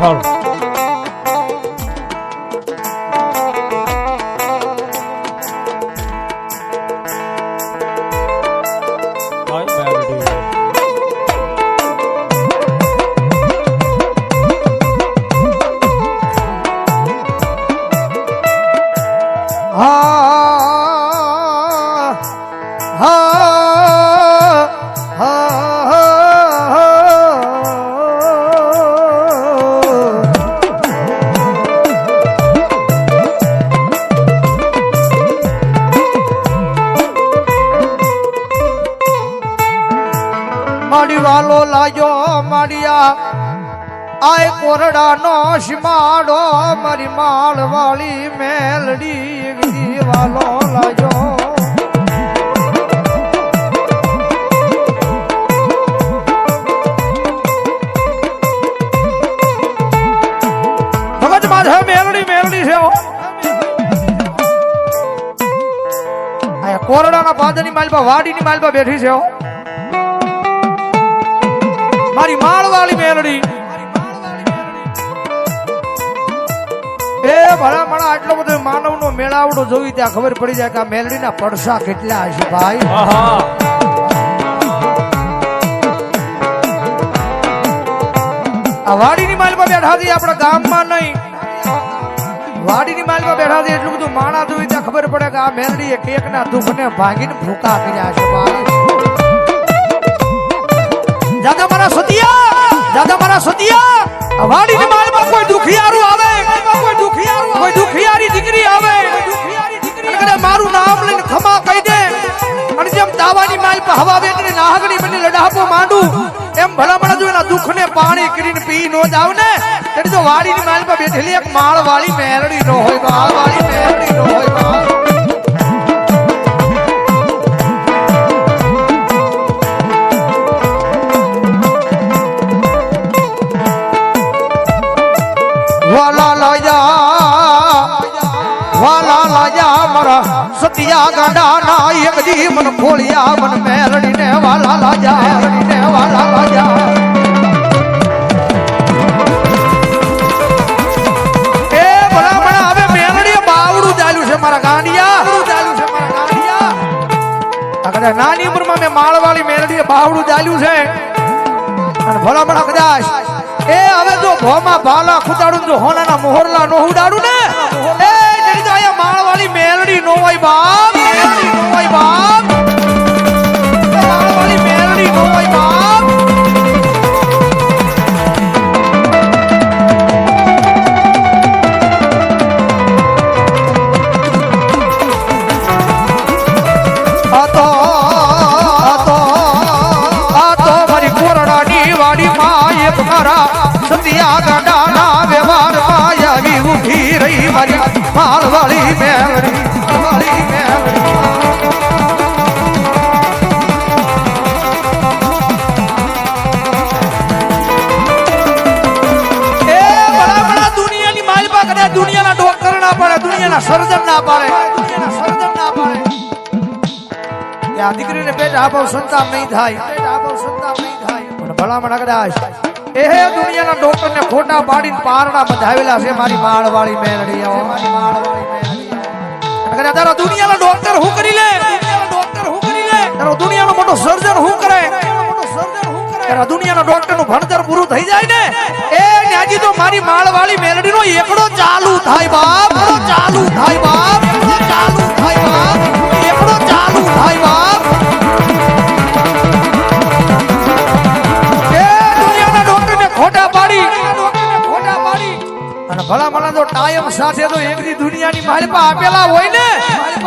હાલો હાય આય કોરડા નો શિમાડો, મારી માળ વાળી મેલડી ગી વાલો લાગ્યો ભગત માથે મેલડી મેલડી છે કોરડાના પાદરની માલપા વાડીની માલપા બેઠી છે મારી માળવાળી મેલડી એ ભલામણ, આટલો બધો માનવનો મેળાવડો જોઈ ત્યાં ખબર પડી જાય કે આ મેલડીના પડસા કેટલા હશે ભાઈ. આ વાડીની માલમાં બેઠા છીએ, આપણા ગામમાં નહીં. વાડીની માલમાં બેઠા છીએ, એટલું બધું માણા જોઈ ત્યાં ખબર પડે કે આ મેલડીએ દુઃખ ને ભાગીને ભૂકા કર્યા છે ભાઈ. દાદા મારા સતિયા દાદા મારા સતિયા વાડીની માલમાં કોઈ દુખિયારું આવે? કોઈ દુખિયારી દીકરી આવે. અને મારું નામ લઈને ખમા કહી દે. અને જેમ દાવાની માલ હવા વેચીને નાહગની બની લડાપો માંડું, એમ ભલામણ જો એના દુઃખને પાણી કરીને પી નો જાવ ને એટલે તો વાડીની માલ પર બેઠેલી એક માળ વાળી મેરડી નો હોય માળ વાળી મેરડી નો હોય મારા સતિયા ગાડા ના એક દી મન ખોળિયા, મન મેલડી ને વાલા લાજા મેલડી ને વાલા લાજા એ ભલા ભલા, હવે મેલડી બાવડું ચાલ્યું છે મારા ગાંડિયા. કદાચ નાની ઉંમરમાં મેં માળવાળી મેલડીએ બાવડું ચાલ્યું છે. અને ભલા ભલા કદાચ એ હવે જો ભોમાં ભાલા ખુદાડું જો હોનાના મોહરલા નો ઉડાડું ને. એ અહીંયા માળવાળી મેલડી નો હોય બાપ મેલડી નો હોય બાપ. સર્જન ના પાડે. સર્જન ના પાડે. દીકરીને પેટ આપો સંતાપ નહીં થાય. પણ ભલામણ આગળ એ દુનિયાના ડોક્ટર ને ખોટા પાડીને પારણા બંધાવેલા છે મારી માળવાળી મેલડી મારી માળવાળી મેલડી અને કદાચ તારા દુનિયાના ડોક્ટર હું કરી લે? ડોક્ટર હું કરી લે તારો દુનિયાનો મોટો સર્જન હું કરે? મોટો સર્જન હું કરે તારા દુનિયાના ડોક્ટરનું ભણતર પૂરું થઈ જાય ને? ન્યાજી તો મારી માળવાળી મેલડી નો એકડો ચાલુ થાય બાપ ચાલુ થાય બાપ ચાલુ થાય બાપ, એકડો ચાલુ થાય બાપ. ખોટા પાડી. ખોટા પાડી. અને ભલા તો એક દુનિયાની માલપા આપેલા હોય ને,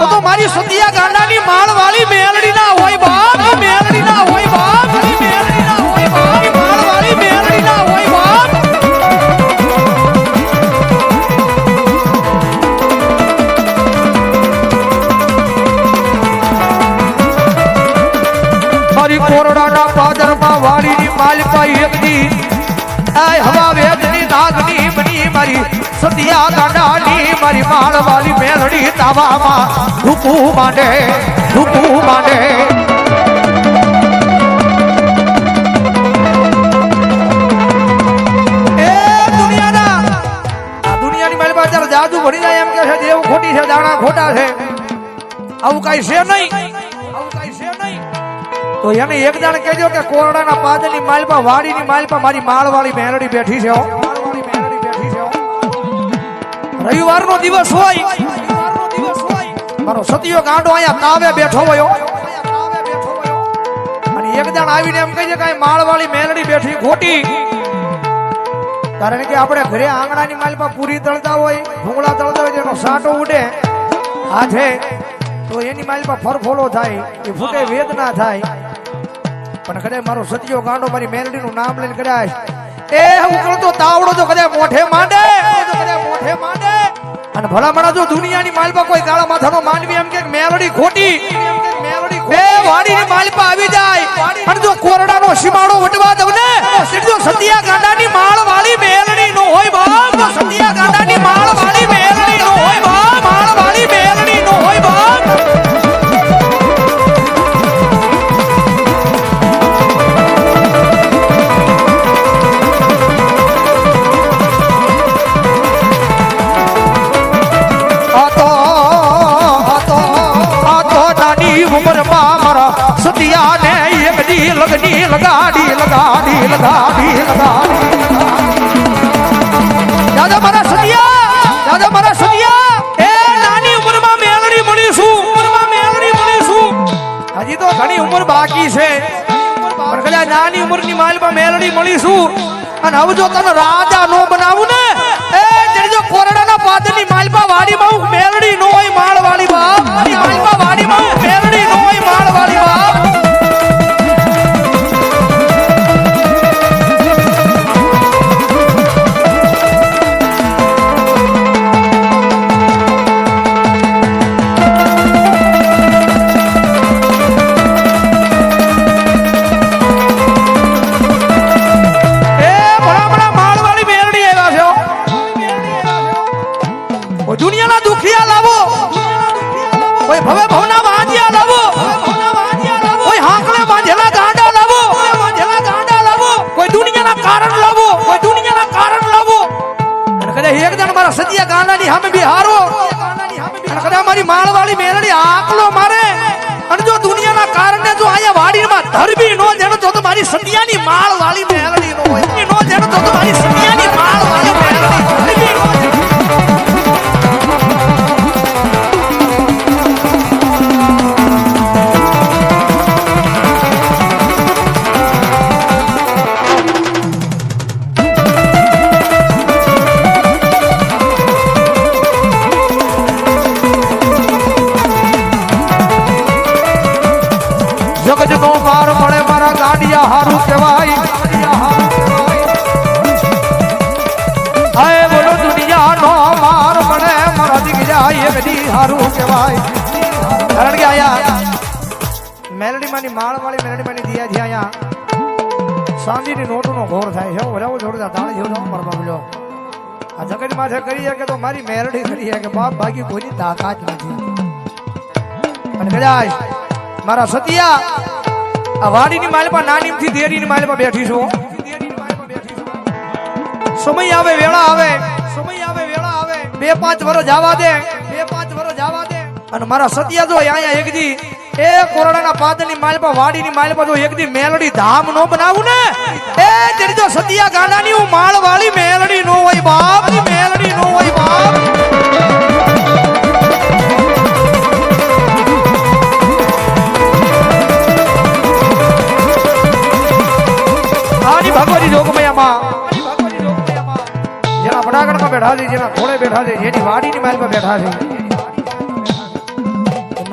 તો મારી સતિયા ગાંડાની માળ વાળી મેલડી ના હોય બાપ મેલડી ના હોય બાપ મેલડી સતિયા ગાંડાની મારી માળ વાલી મેલડી તાવામાં ધૂપું માંડે ધૂપું માંડે. જાદુ ભરી જાય એમ કે છે, દેવ ખોટી છે, દાણા ખોટા છે. આવું કઈ છે નહીં, આવું કઈ છે નહીં. તો એને એક દાણ કહેજો કે કોરડાના પાદની માલપા, વાડીની માલપા મારી માળવાળી મેલડી બેઠી છે રવિવારનો દિવસ હોય. મારો સતિયો ગાંડો અહીંયા તાવે બેઠો હોય. અને એક જણ આવીને એમ કહી છે કે માળવાળી મેલડી બેઠી ખોટી. કારણ કે આપણે ઘરે આંગણાની માલમાં પૂરી તળતા હોય, ભૂંગળા તળતા હોય તેનો સાટો ઉડે. હાથે તો એની માલમાં ફરફોલો થાય, એ ફૂટે વેદના થાય. પણ કદાચ મારો સતિયો ગાંડો મારી મેલડીનું નામ લઈને કદાચ, એ ઉકળતો તાવડો તો કદાચ મોઢે માંડે. કદાચ મોઢે અને ભલામણા જો દુનિયાની માલમાં કોઈ કાળા માથાનો માનવી એમ કે મેલડી ખોટી. એ વાડીની માલપા આવી જાય. જો કોરડાનો સીમાડો વટવા દઉં ને સીધો સતિયા ગાંડાની માળ વાળી મેલડી નો હોય બાપ. સતિયા ગાંડાની માળ વાળી એક લગડી, લગાડી લગાડી લગાડી. લગાડી દાદા મારા સદિયા દાદા મારા સદિયા એ નાની ઉંમરમાં મેલડી મળીશું ઉંમરમાં મેલડી મળીશું હજી તો ઘણી ઉંમર બાકી છે. પણ કદાચ નાની ઉંમરની માલમાં મેલડી મળીશું અને હવે જો તને રાજા નો બનાવું ને, એ જેને જો કોરડાના પાદરની માલમાં વાડીમાં હું મેલડી નો હોય માળવાળી મારા સતિયા ગાંડાની સામે બી હારો કદા મારી માળવાળી મેલડી આકલો મારે. અને જો દુનિયાના કારણે જો અહીંયા વાડીમાં ધરબી નો જેનો તો મારી સતિયાની માળ દીકરા એ બધી હારું કહેવાય કારણ કે આયા મેલડી માની માળ વાળી મેલડી માની દિયા થી આયા સાંજીની નોટો ઘોર થાય છે ઓરાવો જોડતા તાળી જેવો જાવ મારા સતિયા આ વાડીની માલમાં નાનીમથી દેરીની માલમાં બેઠી છું સમય આવે વેળા આવે સમય આવે વેળા બે પાંચ વર્ષ જવા દે. બે પાંચ વર્ષ જવા દે. અને મારા સતિયા જો અહીંયા એક દી, એ કોરોડાના પાદની માલમાં, વાડીની માલમાં જો એક દી મેલડી ધામ નો બનાવું ને, એ તેરી જો સતિયા ગાડાની હું માળ વાળી મેલડી નો હોય બાપ, મેલડી નો હોય બાપ. ફટાકડમાં બેઠા છે જેના ઘોડે બેઠા છે જેની વાડીની માલમાં બેઠા છે.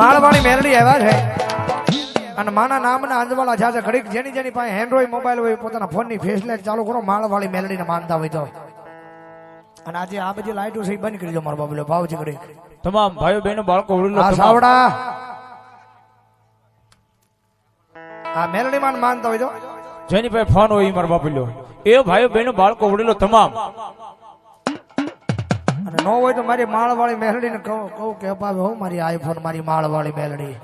માળવાળી મેરડી આવ્યા છે. અને માના નામના અંજવાળા જ્યાં ઘડીક જેની જેની પાસે એન્ડ્રોઈડ મોબાઈલ હોય પોતાના ફોનની ફેસલાઇટ ચાલુ કરો માળવાળી મેલડીને માનતા હોય તો. અને આજે આ બધી લાઈટો છે બંધ કરી દો મારો બાબુલો ભાવજી ઘડીક. તમામ ભાઈઓ બહેનો બાળકો સાવડા. આ મેલડી માન માનતા હોય તો. જેની પાસે ફોન હોય એ મારા બાપલ્યો. એ ભાઈઓ બહેનો બાળકો વડીલો તમામ. અને નો હોય તો મારી માળવાળી મેલડીને કહું કહું કે અપાવે હું મારી આઈફોન મારી માળવાળી મેલડી.